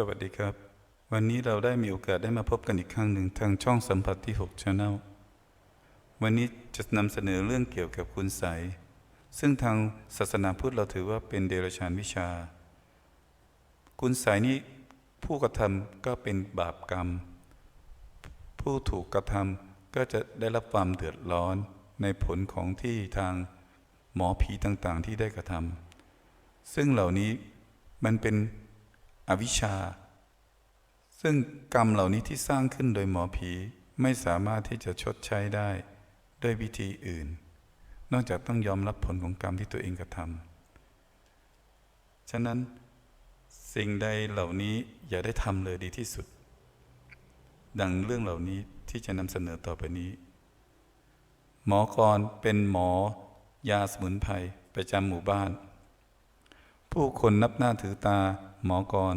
สวัสดีครับ วันนี้เราได้มีโอกาสได้มาพบกันอีกครั้งหนึ่งทางช่องสัมผัสที่6 Channel วันนี้จะนำเสนอเรื่องเกี่ยวกับคุณไสยซึ่งทางศาสนาพุทธเราถือว่าเป็นเดรัจฉานวิชา คุณไสยนี้ผู้กระทำก็เป็นบาปกรรม ผู้ถูกกระทำก็จะได้รับความเดือดร้อนในผลของที่ทางหมอผีต่างๆ ที่ได้กระทำซึ่งเหล่านี้มันเป็น อวิชชา ซึ่งกรรมเหล่านี้ที่สร้างขึ้นโดยหมอผีไม่สามารถที่จะชดใช้ได้ด้วยวิธีอื่น นอกจากต้องยอมรับผลของกรรมที่ตัวเองกระทำฉะนั้นสิ่งใดเหล่านี้อย่าได้ทำเลยดีที่สุด ดังเรื่องเหล่านี้ที่จะนำเสนอต่อไปนี้ หมอกรเป็นหมอยาสมุนไพรประจำหมู่บ้าน ผู้คนนับหน้าถือตาหมอกร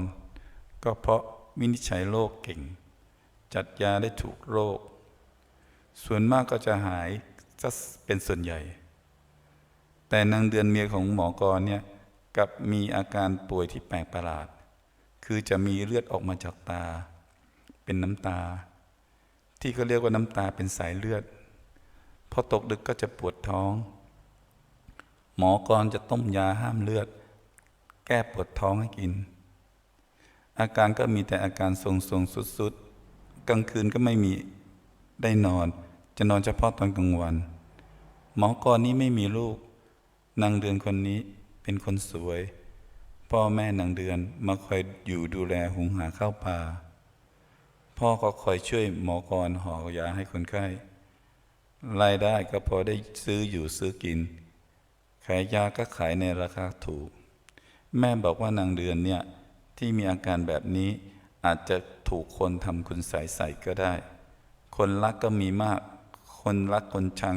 ก็เพราะวินิจฉัยโรคเก่ง จัดยาได้ถูกโรค ส่วนมากก็จะหายจะเป็นส่วนใหญ่ แต่นางเดือนเมียของหมอกรเนี่ยกับมีอาการป่วยที่แปลกประหลาด คือจะมีเลือดออกมาจากตา เป็นน้ำตา ที่เขาเรียกว่าน้ำตาเป็นสายเลือด พอตกดึกก็จะปวดท้อง หมอกรจะต้มยาห้ามเลือด แก้ปวดท้องให้กิน อาการก็มีแต่อาการทรงทรงสุดสุดกลางคืนก็ไม่มีได้นอน จะนอนเฉพาะตอนกลางวัน หมอกรนี้ไม่มีลูก นางเดือนคนนี้เป็นคนสวย พ่อแม่นางเดือนมาคอยอยู่ดูแลหุงหาข้าวปลาพ่อก็คอยช่วยหมอกรห่อยาให้คนไข้รายได้ก็พอได้ซื้ออยู่ซื้อกิน ขายยาก็ขายในราคาถูก แม่บอกว่านางเดือนเนี่ยที่มีอาการแบบนี้อาจจะถูกคนทำคุณใส่ใส่ก็ได้ คนรักก็มีมาก คนรักคนชัง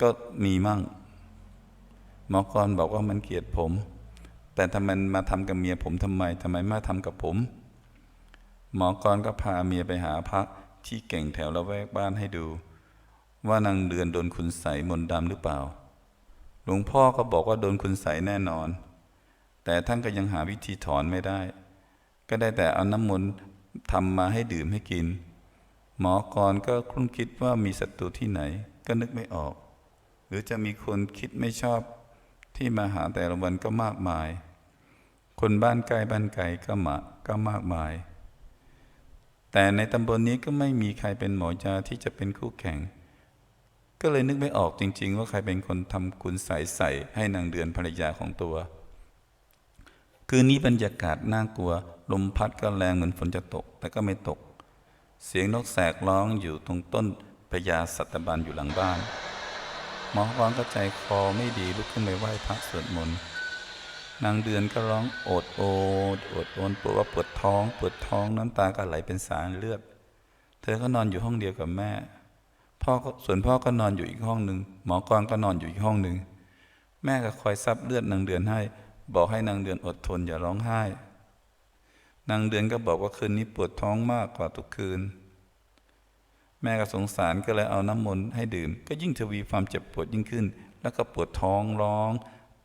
ก็มีมั่ง หมอกรบอกว่ามันเกลียดผม แต่ทำไมมาทำกับเมียผมทำไมทำไมมาทำกับผม หมอกรก็พาเมียไปหาพระที่เก่งแถวละแวกบ้านให้ดู ว่านางเดือนโดนคุณใสยมนต์ดำหรือเปล่า หลวงพ่อก็บอกว่าโดนคุณใสยแน่นอน แต่ท่านก็ยังหาวิธีถอนไม่ได้ ก็ได้แต่เอาน้ำมนต์ทำมาให้ดื่มให้กิน หมอกรก็คลุ้นคิดว่ามีศัตรูที่ไหน ก็นึกไม่ออก หรือจะมีคนคิดไม่ชอบที่มาหาแต่ละวันก็มากมาย คนบ้านใกล้บ้านไกลก็มาก็มากมาย แต่ในตำบลนนี้ก็ไม่มีใครเป็นหมอยาที่จะเป็นคู่แข่ง ก็เลยนึกไม่ออกจริง ๆ ว่าใครเป็นคนทำคุณใสใส่ให้นางเดือนภรรยาของตัว คืนนี้บรรยากาศน่ากลัว ลมพัดก็แรงเหมือนฝนจะตก แต่ก็ไม่ตก เสียงนกแสกร้องอยู่ตรงต้นพญาสัตบันอยู่หลังบ้านหมอวางก็ใจคอไม่ดีลุกขึ้นไปไหว้พระสวดมนต์นางเดือนก็ร้องโอดโอดโอดโอนปวดว่าปวดท้อง ปวดท้องน้ำตาก็ไหลเป็นสายเลือด เธอก็นอนอยู่ห้องเดียวกับแม่ พ่อส่วนพ่อก็นอนอยู่อีกห้องหนึ่งหมอกรก็นอนอยู่อีกห้องหนึ่งแม่ก็คอยซับเลือดนางเดือนให้ บอกให้นางเดือนอดทนอย่าร้องไห้ นางเดือนก็บอกว่าคืนนี้ปวดท้องมากกว่าทุกคืน แม่ก็สงสารก็เลยเอาน้ำมนต์ให้ดื่ม ก็ยิ่งทวีความเจ็บปวดยิ่งขึ้น แล้วก็ปวดท้องร้อง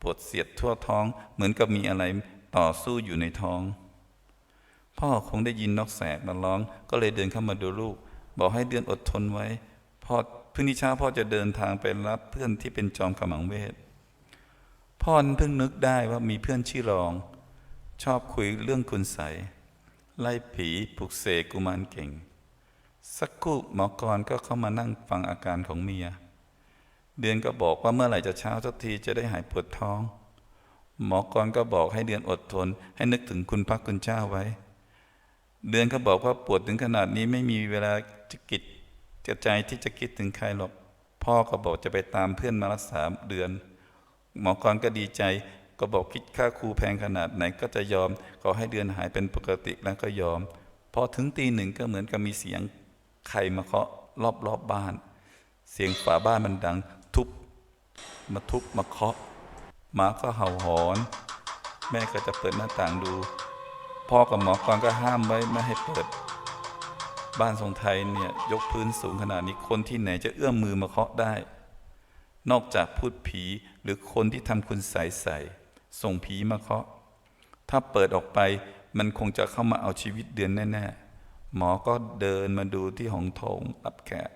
ปวดเสียดทั่วท้อง เหมือนกับมีอะไรต่อสู้อยู่ในท้อง พ่อคงได้ยินนกแสกมาร้อง ก็เลยเดินเข้ามาดูลูก บอกให้เดือนอดทนไว้พ่อพรุ่งนี้เช้าพ่อจะเดินทางไปรับเพื่อนที่เป็นจอมขมังเวท พ่อเพิ่งนึกได้ว่ามีเพื่อนชื่อรอง ชอบคุยเรื่องคุณใสไล่ผีปลุกเสกกุมารเก่ง สักครู่หมอกรก็เข้ามานั่งฟังอาการของเมีย เดือนก็บอกว่าเมื่อไหร่จะเช้าสักทีจะได้หายปวดท้อง หมอกรก็บอกให้เดือนอดทน ให้นึกถึงคุณพระคุณเจ้าไว้ เดือนก็บอกว่าปวดถึงขนาดนี้ไม่มีเวลาจะกิจจะใจที่จะคิดถึงใครหรอกพ่อก็บอกจะไปตามเพื่อนมารักษาเดือน หมอกรก็ดีใจ ก็บอกคิดค่าครูแพงขนาดไหนก็จะยอม ขอให้เดือนหายเป็นปกติแล้วก็ยอม พอถึงตีหนึ่งก็เหมือนกับมีเสียงใครมาเคาะรอบรอบบ้าน เสียงฝาบ้านมันดัง ทุบ มาทุบมาเคาะหมาก็เห่าหอน แม่ก็จะเปิดหน้าต่างดู พ่อกับหมอกรก็ห้ามไว้ไม่ให้เปิด บ้านทรงไทยเนี่ยยกพื้นสูงขนาดนี้คนที่ไหนจะเอื้อมมือมาเคาะได้ นอกจากพูดผีหรือคนที่ทำคุณใสใสส่งผีมาเคาะ ถ้าเปิดออกไปมันคงจะเข้ามาเอาชีวิตเดือนแน่ๆ หมอก็เดินมาดูที่ห้องโถงรับแขก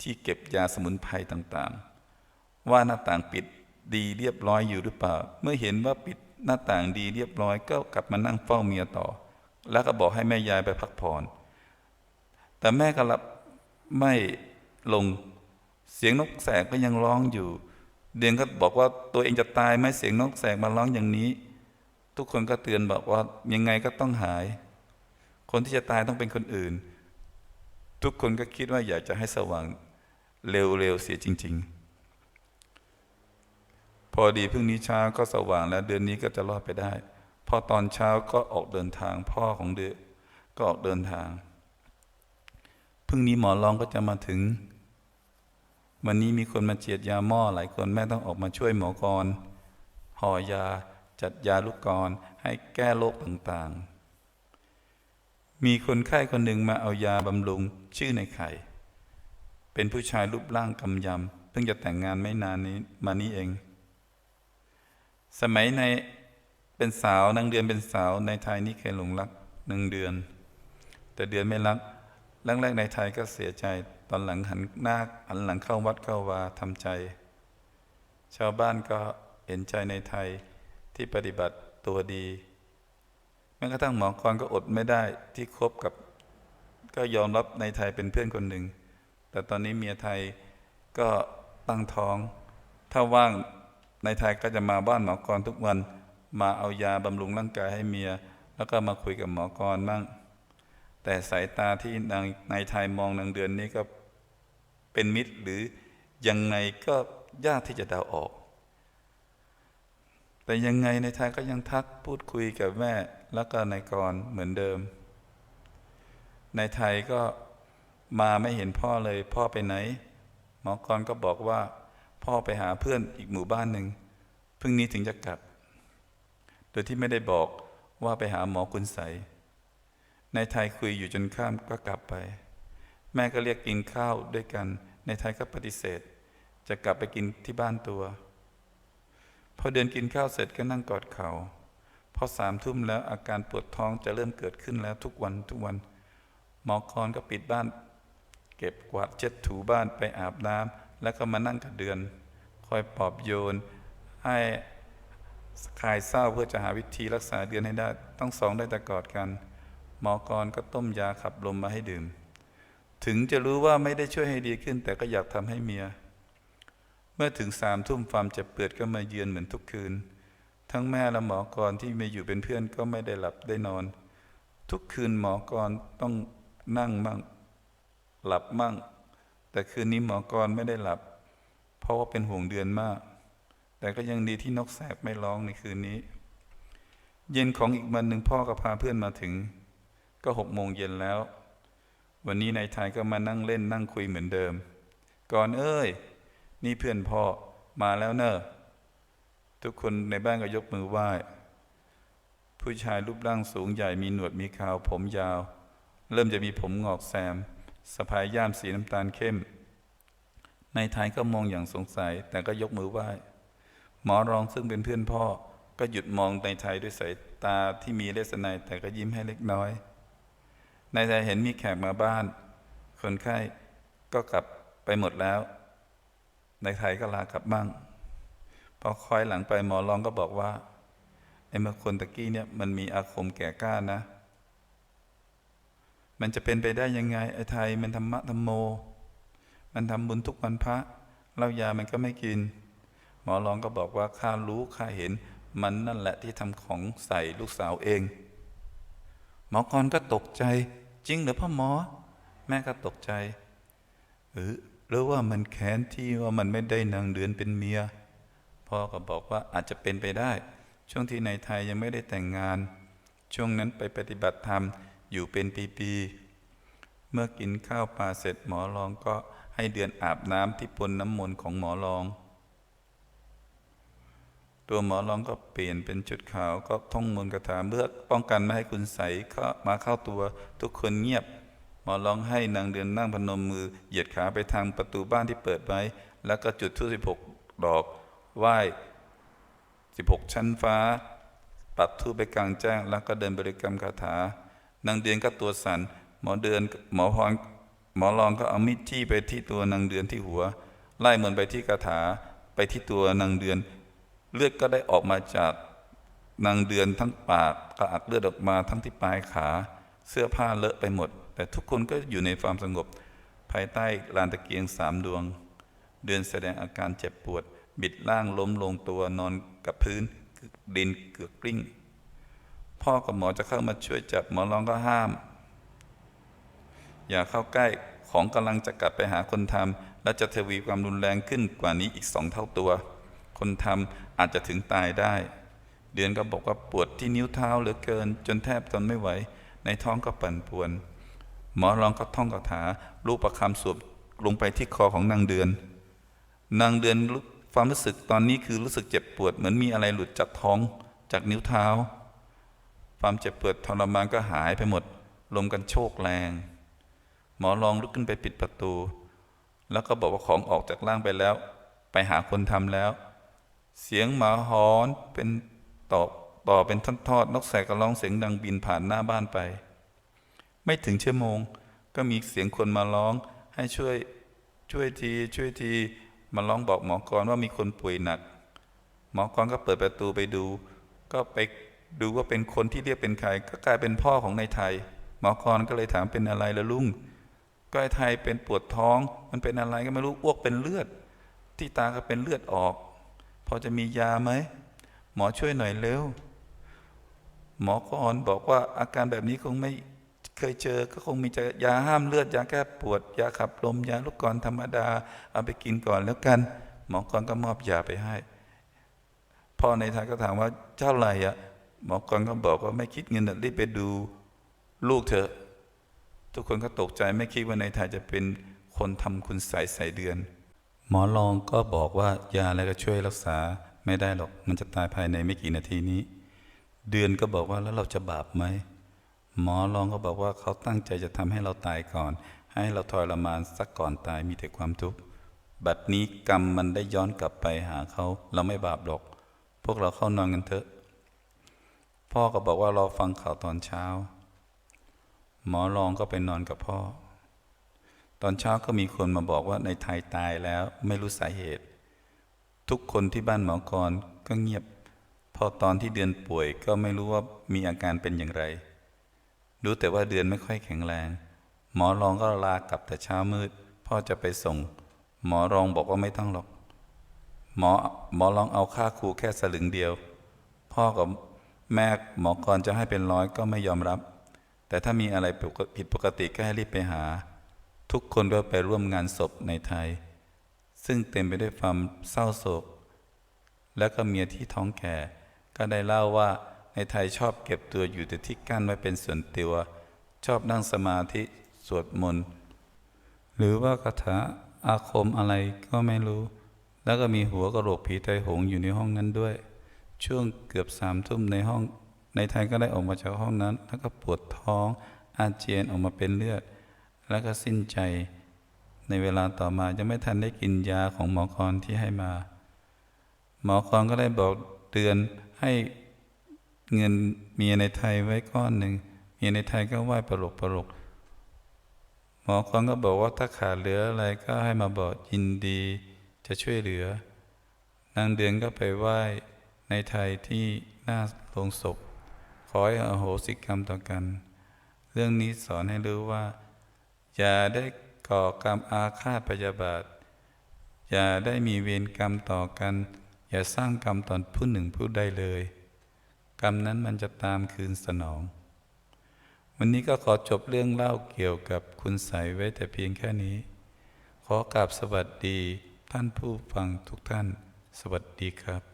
ที่เก็บยาสมุนไพรต่างๆ ว่าหน้าต่างปิดดีเรียบร้อยอยู่หรือเปล่า เมื่อเห็นว่าปิดหน้าต่างดีเรียบร้อยก็กลับมานั่งเฝ้าเมียต่อ แล้วก็บอกให้แม่ยายไปพักผ่อน แต่แม่ก็รับไม่ลง เสียงนกแสกก็ยังร้องอยู่ เดือนก็บอกว่าตัวเองจะตายไหมเสียงนกแสกมาร้องอย่างนี้ ทุกคนก็เตือนบอกว่ายังไงก็ต้องหาย คนที่จะตายต้องเป็นคนอื่น ทุกคนก็คิดว่าอยากจะให้สว่างเร็วๆเสียจริง ๆ พอดีพรุ่งนี้เช้าก็สว่างแล้วเดือนนี้ก็จะรอดไปได้ พอตอนเช้าก็ออกเดินทางพ่อของเดือนก็ออกเดินทางพรุ่งนี้หมอรองก็จะมาถึง วันนี้มีคนมาเจียดยาหม้อหลายคนแม่ต้องออกมาช่วยหมอกรห่อยาจัดยาลูกกรให้แก้โรคต่างๆ มีคนไข้คนหนึ่งมาเอายาบำรุงชื่อในไข่ เป็นผู้ชายรูปร่างกำยำเพิ่งจะแต่งงานไม่นานนี้มานี้เอง สมัยในเป็นสาวนางเดือนเป็นสาวในไทยนี่เคยหลงรักหนึ่งเดือน แต่เดือนไม่รักแรกๆในไทยก็เสียใจ ตอนหลังหันหน้าหันหลังเข้าวัดเข้าวาทำใจ ชาวบ้านก็เห็นใจในไทยที่ปฏิบัติตัวดีแม้กระทั่งหมอกรก็อดไม่ได้ที่คบกับ ก็ยอมรับในไทยเป็นเพื่อนคนหนึ่ง แต่ตอนนี้เมียไทยก็ตั้งท้อง ถ้าว่างในไทยก็จะมาบ้านหมอกรทุกวัน มาเอายาบำรุงร่างกายให้เมีย แล้วก็มาคุยกับหมอกรบ้างแต่สายตาที่นางในไทยมองนางเดือนนี้ก็ เป็นมิตรหรือยังไงก็ยากที่จะเดาออก แต่ยังไงในไทยก็ยังทักพูดคุยกับแม่แล้วก็นายกรเหมือนเดิม ในไทยก็มาไม่เห็นพ่อเลยพ่อไปไหน หมอกรก็บอกว่า พ่อไปหาเพื่อนอีกหมู่บ้านหนึ่งเพิ่งนี้ถึงจะกลับ โดยที่ไม่ได้บอกว่าไปหาหมอคุณใสในไทยคุยอยู่จนข้ามก็กลับไป แม่ก็เรียกกินข้าวด้วยกัน ในไทยก็ปฏิเสธ จะกลับไปกินที่บ้านตัว พอเดินกินข้าวเสร็จก็นั่งกอดเขาพอสามทุ่มแล้วอาการปวดท้องจะเริ่มเกิดขึ้นแล้วทุกวันทุกวัน หมอกรก็ปิดบ้าน เก็บกวาดเช็ดถูบ้านไปอาบน้ำแล้วก็มานั่งกับเดือน คอยปลอบโยน ให้คลายเศร้าเพื่อจะหาวิธีรักษาเดือนให้ได้ ต้องสองได้แต่กอดกัน หมอกรก็ต้มยาขับลมมาให้ดื่ม ถึงจะรู้ว่าไม่ได้ช่วยให้ดีขึ้น แต่ก็อยากทำให้เมีย เมื่อถึงสามทุ่มความเจ็บเปื้อนก็มาเยือนเหมือนทุกคืน ทั้งแม่และหมอกรที่มาอยู่เป็นเพื่อนก็ไม่ได้หลับได้นอน ทุกคืนหมอกรต้องนั่งมั่ง หลับมั่ง แต่คืนนี้หมอกรไม่ได้หลับ เพราะว่าเป็นห่วงเดือนมาก แต่ก็ยังดีที่นกแสกไม่ร้องในคืนนี้ เย็นของอีกวันหนึ่งพ่อก็พาเพื่อนมาถึง ก็หกโมงเย็นแล้ว วันนี้นายไทยก็มานั่งเล่นนั่งคุยเหมือนเดิม ก่อนเอ้ย นี่เพื่อนพ่อมาแล้วเนอะทุกคนในบ้านก็ยกมือไหว้ ผู้ชายรูปร่างสูงใหญ่มีหนวดมีขาวผมยาว เริ่มจะมีผมงอกแซมสะพายย่ามสีน้ำตาลเข้มในไทยก็มองอย่างสงสัยแต่ก็ยกมือไหว้ หมอรองซึ่งเป็นเพื่อนพ่อ ก็หยุดมองในไทยด้วยสายตาที่มีเลสไนยแต่ก็ยิ้มให้เล็กน้อย ในไทยเห็นมีแขกมาบ้าน คนไข้ก็กลับไปหมดแล้วในไทยก็ลากลับบ้างพอคอยหลังไปหมอรองก็บอกว่าไอ้เมื่อคนตะกี้เนี่ยมันมีอาคมแก่กล้านะ มันจะเป็นไปได้ยังไงไอ้ไทยมันธรรมะธรรมโม มันทำบุญทุกวันพระเล้ายามันก็ไม่กิน หมอรองก็บอกว่าข้ารู้ข้าเห็นมันนั่นแหละที่ทำของใส่ลูกสาวเอง หมอกรก็ตกใจ จริงเหรือพ่อหมอ แม่ก็ตกใจเออหรือว่ามันแค้นที่ว่ามันไม่ได้นางเดือนเป็นเมียพ่อก็บอกว่าอาจจะเป็นไปได้ ช่วงที่ในไทยยังไม่ได้แต่งงาน ช่วงนั้นไปปฏิบัติธรรมอยู่เป็นปีๆเมื่อกินข้าวปลาเสร็จหมอรองก็ให้เดือนอาบน้ำที่ปนน้ำมนต์ของหมอรอง ตัวหมอรองก็เปลี่ยนเป็นจุดขาวก็ท่องมนต์คาถาเพื่อป้องกันไม่ให้คุณใสเข้ามาเข้าตัวทุกคนเงียบ หมอร้องให้นางเดือนนั่งพนมมือเหยียดขาไปทางประตูบ้านที่เปิดไว้ แล้วก็จุดทูบสิบหกดอกไหว้สิบหกชั้นฟ้า ปักทูปไปกลางแจ้ง แล้วก็เดินบริกรรมคาถานางเดือนก็ตัวสัน่นหมอเดือนหมอพรหมอรองก็เอามีดจี้ไปที่ตัวนางเดือนที่หัว ไล่มันไปที่คาถาไปที่ตัวนางเดือน เลือดก็ได้ออกมาจากนางเดือนทั้งปากกระอักเลือดออกมาทั้งที่ปลายขา เสื้อผ้าเลอะไปหมด แต่ทุกคนก็อยู่ในความสงบ ภายใต้ลานตะเกียงสามดวง เดือนแสดงอาการเจ็บปวด บิดล่างล้มลงตัวนอนกับพื้นดินเกือกกลิ้ง พ่อกับหมอจะเข้ามาช่วยจับหมอร้องก็ห้าม อย่าเข้าใกล้ของกำลังจะกลับไปหาคนทำและจะทวีความรุนแรงขึ้นกว่านี้อีกสองเท่าตัว คนทำ อาจจะถึงตายได้ เดือนก็บอกว่าปวดที่นิ้วเท้าเหลือเกิน จนแทบทนไม่ไหว ในท้องก็ปั่นป่วน หมอรองก็ท่องคาถาลูกประคำสวบลงไปที่คอของนางเดือน นางเดือนความรู้สึกตอนนี้คือรู้สึกเจ็บปวดเหมือนมีอะไรหลุดจากท้องจากนิ้วเท้า ความเจ็บปวดทรมานก็หายไปหมด ลมกันโชกแรง หมอรองลุกขึ้นไปปิดประตู แล้วก็บอกว่าของออกจากร่างไปแล้ว ไปหาคนทำแล้ว เสียงหมาหอนเป็นต่อต่อเป็นทอดๆนกแสกก็ร้องเสียงดังบินผ่านหน้าบ้านไป ไม่ถึงชั่วโมง ก็มีเสียงคนมาร้องให้ช่วยช่วยทีช่วยทีมาร้องบอกหมอกรว่ามีคนป่วยหนัก หมอกรก็เปิดประตูไปดู ก็ไปดูว่าเป็นคนที่เรียกเป็นใคร ก็กลายเป็นพ่อของนายไทย หมอกรก็เลยถามเป็นอะไรละลุงก็ไอ้ไทยเป็นปวดท้อง มันเป็นอะไรก็ไม่รู้อ้วกเป็นเลือด ที่ตาก็เป็นเลือดออก พอจะมียาไหม หมอช่วยหน่อยเร็ว หมอกรบอกว่าอาการแบบนี้คงไม่เคยเจอ ก็คงมีจะยาห้ามเลือด ยาแก้ปวด ยาขับลม ยาลูกกรอนธรรมดา เอาไปกินก่อนแล้วกัน หมอกรก็มอบยาไปให้ พ่อในไทยก็ถามว่าเท่าไหร่อะ หมอกรก็บอกว่าไม่คิดเงินรีบไปดูลูกเถอะทุกคนก็ตกใจไม่คิดว่าในไทยจะเป็นคนทำคุณใสใส่เดือน หมอรองก็บอกว่ายาอะไรก็ช่วยรักษาไม่ได้หรอก มันจะตายภายในไม่กี่นาทีนี้ เดือนก็บอกว่าแล้วเราจะบาปไหมหมอรองก็บอกว่าเขาตั้งใจจะทำให้เราตายก่อน ให้เราทรมานสักก่อนตายมีแต่ความทุกข์บัดนี้กรรมมันได้ย้อนกลับไปหาเขาเราไม่บาปหรอก พวกเราเข้านอนกันเถอะ พ่อก็บอกว่ารอฟังข่าวตอนเช้า หมอรองก็ไปนอนกับพ่อ ตอนเช้าก็มีคนมาบอกว่าในไทยตายแล้วไม่รู้สาเหตุ ทุกคนที่บ้านหมอกรก็เงียบ พอตอนที่เดือนป่วยก็ไม่รู้ว่ามีอาการเป็นอย่างไร รู้แต่ว่าเดือนไม่ค่อยแข็งแรง หมอรองก็ลากลับแต่เช้ามืด พ่อจะไปส่ง หมอรองบอกว่าไม่ต้องหรอก หมอหมอรองเอาค่าครูแค่สลึงเดียว พ่อกับแม่หมอกรจะให้เป็นร้อยก็ไม่ยอมรับ แต่ถ้ามีอะไรผิดปกติก็ให้รีบไปหา ทุกคนก็ไปร่วมงานศพในไทย ซึ่งเต็มไปด้วยความเศร้าโศก และก็เมียที่ท้องแก่ ก็ได้เล่าว่าในไทยชอบเก็บตัวอยู่แต่ที่กั้นไว้เป็นส่วนตัว ชอบนั่งสมาธิสวดมนต์หรือว่าคาถาอาคมอะไรก็ไม่รู้ แล้วก็มีหัวกระโหลกผีไตหงอยู่ในห้องนั้นด้วย ช่วงเกือบสามทุ่มในห้อง ในไทยก็ได้ออกมาจากห้องนั้น แล้วก็ปวดท้องอาเจียนออกมาเป็นเลือด แล้วก็สิ้นใจ ในเวลาต่อมายังไม่ทันได้กินยาของหมอกรที่ให้มา หมอกรก็ได้บอกเตือนให้เงินเมียในไทยไว้ก้อนหนึ่งเมียในไทยก็ไหว้ประหลกประหลกหมอกรก็บอกว่าถ้าขาดเหลืออะไรก็ให้มาบอกยินดีจะช่วยเหลือ นางเดือนก็ไปไหว้ในไทยที่หน้าโรงศพขอให้อโหสิกรรมต่อกัน เรื่องนี้สอนให้รู้ว่า อย่าได้ก่อกรรมอาฆาตพยาบาท อย่าได้มีเวรกรรมต่อกัน อย่าสร้างกรรมตอนผู้หนึ่งผู้ใดเลย กรรมนั้นมันจะตามคืนสนอง วันนี้ก็ขอจบเรื่องเล่าเกี่ยวกับคุณใสไว้แต่เพียงแค่นี้ ขอกราบสวัสดีท่านผู้ฟังทุกท่าน สวัสดีครับ